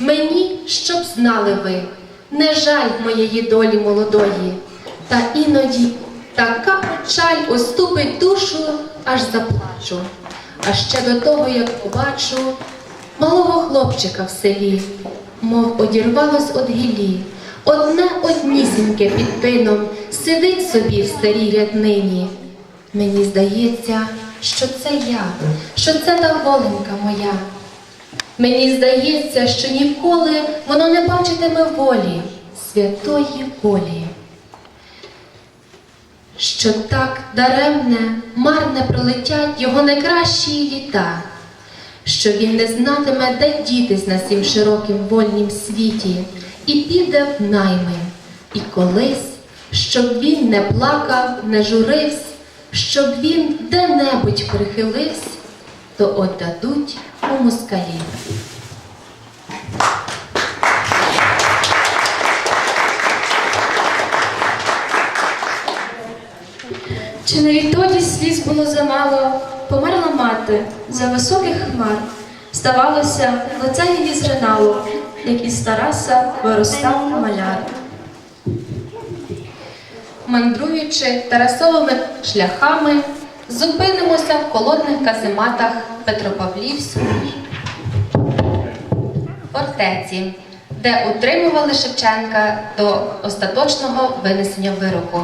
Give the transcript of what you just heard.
мені, щоб знали ви, не жаль моєї долі молодої, та іноді така печаль оступить душу, аж заплачу. А ще до того, як побачу малого хлопчика в селі, мов одірвалось од гілі, одне однісіньке під пином сидить собі в старій ряднині. Мені здається, що це я, що це та воленька моя. Мені здається, що ніколи воно не бачитиме волі, святої волі. Що так даремне, марне пролетять його найкращі літа, що він не знатиме, де дітись на сім широким вольнім світі, і піде в найми, і колись, щоб він не плакав, не журився, щоб він де-небудь прихилився, то отдадуть у москалі. Чи не відтоді сліз було замало, померла мати за високих хмар. Здавалося, лице її зринало, як із Тараса виростав маляр. Мандруючи Тарасовими шляхами, зупинимося в холодних казематах Петропавлівської фортеці, де утримували Шевченка до остаточного винесення вироку.